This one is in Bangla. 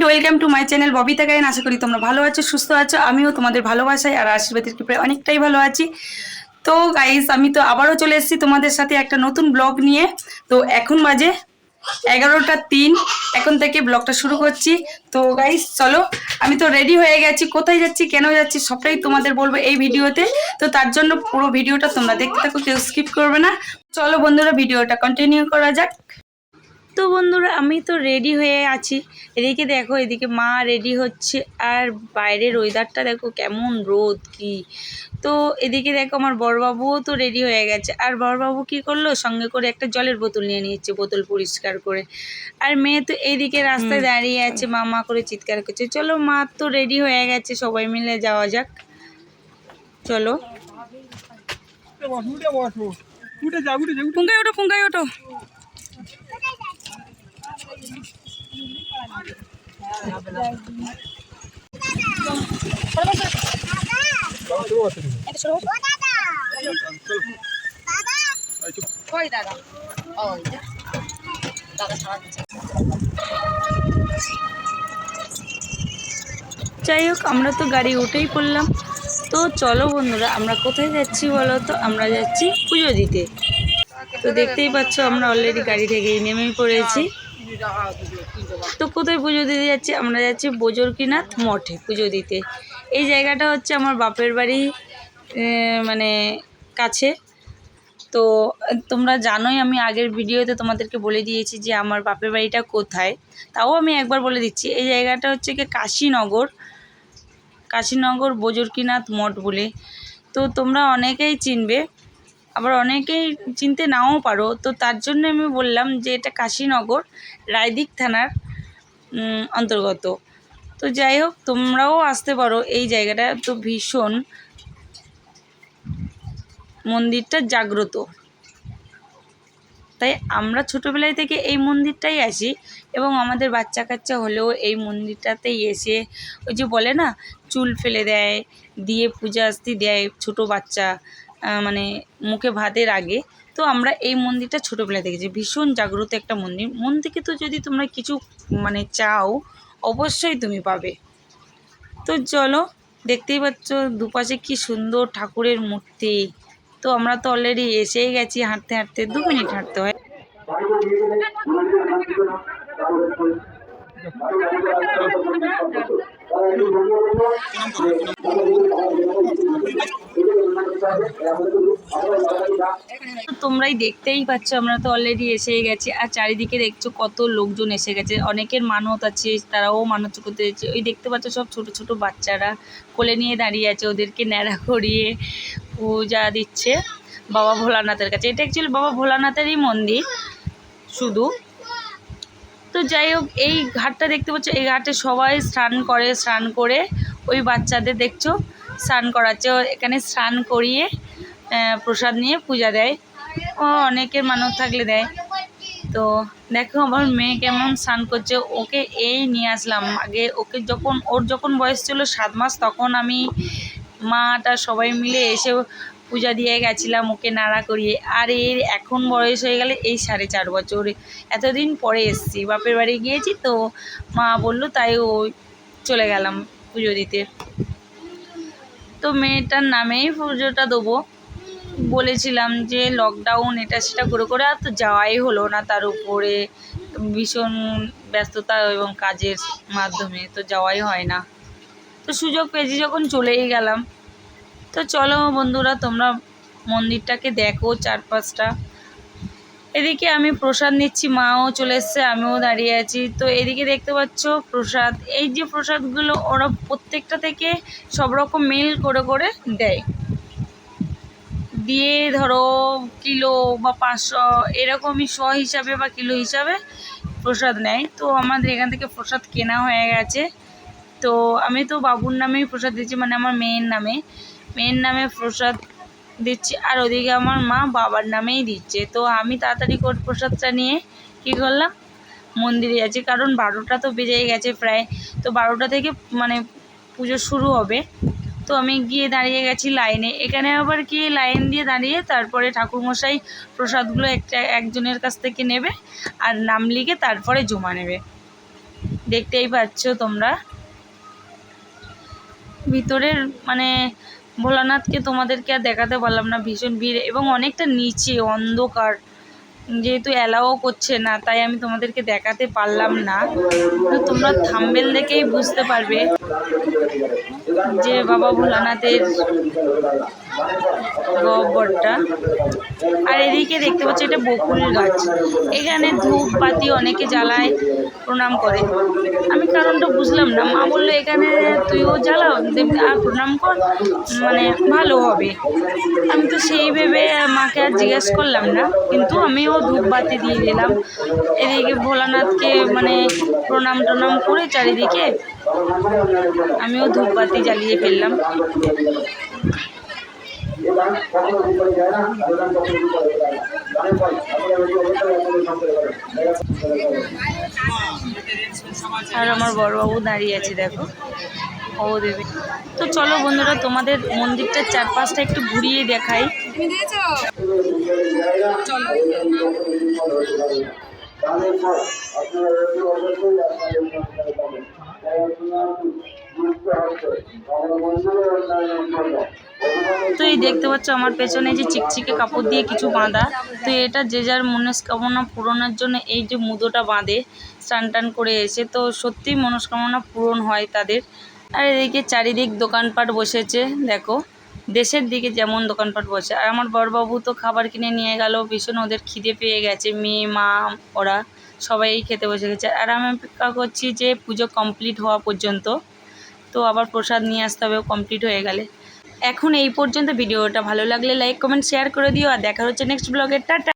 Friend welcome to my channel Babita Gayen আশা করি তোমরা ভালো আছো, সুস্থ আছো। আমিও তোমাদের ভালোবাসায় আর আশীর্বাদের কৃপায় অনেকটাই ভালো আছি। তো গাইস আমি তো আবারও চলে এসেছি তোমাদের সাথে একটা নতুন ব্লগ নিয়ে। তো এখন বাজে এগারোটা তিন, এখন থেকে ব্লগটা শুরু করছি। তো গাইস চলো, আমি তো রেডি হয়ে গেছি। কোথায় যাচ্ছি, কেন যাচ্ছি, সবটাই তোমাদের বলব এই ভিডিওতে। তো তার জন্য পুরো ভিডিওটা তোমরা দেখতে থাকো, কেউ স্কিপ করবে না। চলো বন্ধুরা, ভিডিওটা কন্টিনিউ করা যাক। তো বন্ধুরা আমি তো রেডি হয়ে আছি। এদিকে দেখো এদিকে মা রেডি হচ্ছে। আর বাইরের ওয়েদারটা দেখো কেমন রোদ কি। তো এদিকে দেখো আমার বড়বাবুও তো রেডি হয়ে গেছে। আর বড়বাবু কি করল? সঙ্গে করে একটা জলের বোতল নিয়ে নিচ্ছে বোতল পরিষ্কার করে। আর মেয়ে তো এইদিকে রাস্তায় দাঁড়িয়ে আছে মা মা করে চিৎকার করছে। চলো মা তো রেডি হয়ে গেছে সবাই মিলে যাওয়া যাক। চলো। ফুঙ্কাই ওঠো ফুঙ্কাই ওঠো। যাই হোক, আমরা তো গাড়ি উঠেই পড়লাম। তো চলো বন্ধুরা, আমরা কোথায় যাচ্ছি বলো তো? আমরা যাচ্ছি পুজো দিতে। তো দেখতেই পাচ্ছ, আমরা অলরেডি গাড়ি থেকে নেমেই পড়েছি। তো কোথায় পুজো দিতে যাচ্ছি? আমরা যাচ্ছি বজরকিনাথ মঠে পুজো দিতে। এই জায়গাটা হচ্ছে আমার বাপের বাড়ি মানে কাছে। তো তোমরা জানোই আমি আগের ভিডিওতে তোমাদেরকে বলে দিয়েছি যে আমার বাপের বাড়িটা কোথায়। তাও আমি একবার বলে দিচ্ছি, এই জায়গাটা হচ্ছে কি কাশীনগর। কাশীনগর বজরকিনাথ মঠ বলে। তো তোমরা অনেকেই চিনবে আবার অনেকেই চিনতে নাও পারো। তো তার জন্য আমি বললাম যে এটা কাশীনগর রায়দিক থানার অন্তর্গত। তো যাই হোক, তোমরাও আসতে পারো এই জায়গাটা। তো ভীষণ মন্দিরটা জাগ্রত। তাই আমরা ছোটোবেলায় থেকে এই মন্দিরটাই আসি এবং আমাদের বাচ্চা কাচ্চা হলেও এই মন্দিরটাতেই এসে ওই যে বলে না, চুল ফেলে দেয়, দিয়ে পূজা আস্তি দেয় ছোটো বাচ্চা। মানে মুখে ভাতের আগে। তো আমরা এই মন্দিরটা ছোটোবেলায় দেখেছি। ভীষণ জাগ্রত একটা মন্দির। মন থেকে তো যদি তোমরা কিছু মানে চাও, অবশ্যই তুমি পাবে। তো চলো, দেখতেই পাচ্ছ দুপাশে কি সুন্দর ঠাকুরের মূর্তি। তো আমরা তো অলরেডি এসেই গেছি হাঁটতে হাঁটতে। দু মিনিট হাঁটতে হয়। তোমরাই দেখতেই পাচ্ছ, আমরা তো অলরেডি এসেই গেছি। আর চারিদিকে দেখছ কত লোকজন এসে গেছে। অনেকের মানত আছে, তারাও মানত করতে যাচ্ছে। ওই দেখতে পাচ্ছ সব ছোট ছোট বাচ্চারা কোলে নিয়ে দাঁড়িয়ে আছে, ওদেরকে ন্যাড়া করিয়ে পূজা দিচ্ছে বাবা ভোলানাথের কাছে। এটা অ্যাকচুয়ালি বাবা ভোলানাথেরই মন্দির, শুধু। তো যাই হোক, এই ঘাটটা দেখতে পাচ্ছ, এই ঘাটে সবাই স্নান করে স্নান করে ওই বাচ্চাদের দেখছ, স্নান করাচ্ছে। এখানে স্নান করিয়ে প্রসাদ নিয়ে পূজা দেয়। ও অনেকের মানত থাকলে দেয়। তো দেখো আমার মেয়ে কেমন স্নান করছে। ওকে এই নিয়ে আসলাম। আগে ওকে যখন, ওর যখন বয়স ছিল সাত মাস, তখন আমি মাটা সবাই মিলে এসে পূজা দিয়ে গেছিলাম ওকে নাড়া করিয়ে। আর এর এখন বয়স হয়ে গেলে এই সাড়ে চার বছর। এতদিন পরে এসেছি, বাপের বাড়ি গিয়েছি তো মা বলল তাই ও চলে গেলাম পুজো দিতে। তো মেয়েটার নামেই পুজোটা দেবো। বলেছিলাম যে লকডাউন এটা সেটা করে করে আর তো যাওয়াই হলো না তার উপরে। ভীষণ ব্যস্ততা এবং কাজের মাধ্যমে তো যাওয়াই হয় না। তো সুযোগ পেয়েছি যখন চলেই গেলাম। তো চলো বন্ধুরা, তোমরা মন্দিরটাকে দেখো চারপাশটা। এদিকে আমি প্রসাদ নিচ্ছি, মাও চলে এসছে, আমিও দাঁড়িয়ে আছি। তো এদিকে দেখতে পাচ্ছ প্রসাদ। এই যে প্রসাদগুলো ওরা প্রত্যেকটা থেকে সব রকম মিল করে করে দেয়। দিয়ে ধরো কিলো বা পাঁচশো এরকমই শ হিসাবে বা কিলো হিসাবে প্রসাদ নেয়। তো আমাদের এখান থেকে প্রসাদ কেনা হয়ে গেছে। তো আমি তো বাবুর নামেই প্রসাদ দিচ্ছি মানে আমার মেয়ের নামে। মেয়ের নামে প্রসাদ দিচ্ছি আর ওদিকে আমার মা বাবার নামেই দিচ্ছে। তো আমি তাড়াতাড়ি কোট প্রসাদটা নিয়ে কী করলাম? মন্দিরে যাচ্ছি, কারণ বারোটা তো বেজে গেছে প্রায়। তো বারোটা থেকে মানে পুজো শুরু হবে। তো আমি গিয়ে দাঁড়িয়ে গেছি লাইনে। এখানে আবার কি লাইন দিয়ে দাঁড়িয়ে তারপরে ঠাকুরমশাই প্রসাদগুলো একটা একজনের কাছ থেকে নেবে আর নাম লিখে তারপরে জমা নেবে। দেখতেই পাচ্ছ তোমরা। ভিতরের মানে ভোলানাথকে তোমাদেরকে আর দেখাতে পারলাম না ভীষণ ভিড় এবং অনেকটা নিচে অন্ধকার। যেহেতু অ্যালাও করছে না, তাই আমি তোমাদেরকে দেখাতে পারলাম না। তো তোমরা থাম্বেল দেখেই বুঝতে পারবে যে বাবা ভোলানাথের গহ্বরটা। আর এদিকে দেখতে পাচ্ছি এটা বকুল গাছ। এখানে ধূপ বাতি অনেকে জ্বালায়, প্রণাম করে। আমি কারণটা বুঝলাম না। মা বলল, এখানে তুইও জ্বালাও আর প্রণাম কর মানে ভালো হবে। আমি তো সেই ভেবে মাকে আর জিজ্ঞেস করলাম না, কিন্তু আমিও ধূপ বাতি দিয়ে দিলাম এদিকে ভোলানাথকে মানে প্রণাম টনাম করে চারিদিকে আমিও ধূপ বাতি জ্বালিয়ে ফেললাম। আর আমার বড়বাবু দাঁড়িয়ে আছে, দেখো। ও দেবে। তো চলো বন্ধুরা, তোমাদের মন্দিরটার চারপাশটা একটু ঘুরিয়ে দেখাই। তো এই দেখতে পাচ্ছ আমার পেছনে যে চিকচিকে কাপড় দিয়ে কিছু বাঁধা। তো এটা যে যার মনস্কামনা পূরণের জন্য এই যে মুদোটা বাঁধে স্নান টান করে এসে, তো সত্যিই মনস্কামনা পূরণ হয় তাদের। আর এদিকে চারিদিক দোকানপাট বসেছে, দেখো। দেশের দিকে যেমন দোকানপাট বসে, আর আমার বড়বাবু তো খাবার কিনে নিয়ে গেল, ভীষণ ওদের খিদে পেয়ে গেছে, মেয়ে, মা, ওরা সবাই খেতে বসে গেছে। আর আমি অপেক্ষা করছি যে পুজো কমপ্লিট হওয়া পর্যন্ত, তো আবার প্রসাদ নিয়ে আসতে হবে কমপ্লিট হয়ে গেলে। এখন এই পর্যন্ত ভিডিওটা ভালো লাগলে লাইক কমেন্ট শেয়ার করে দিও, আর দেখা হচ্ছে নেক্সট ব্লগের টাটা!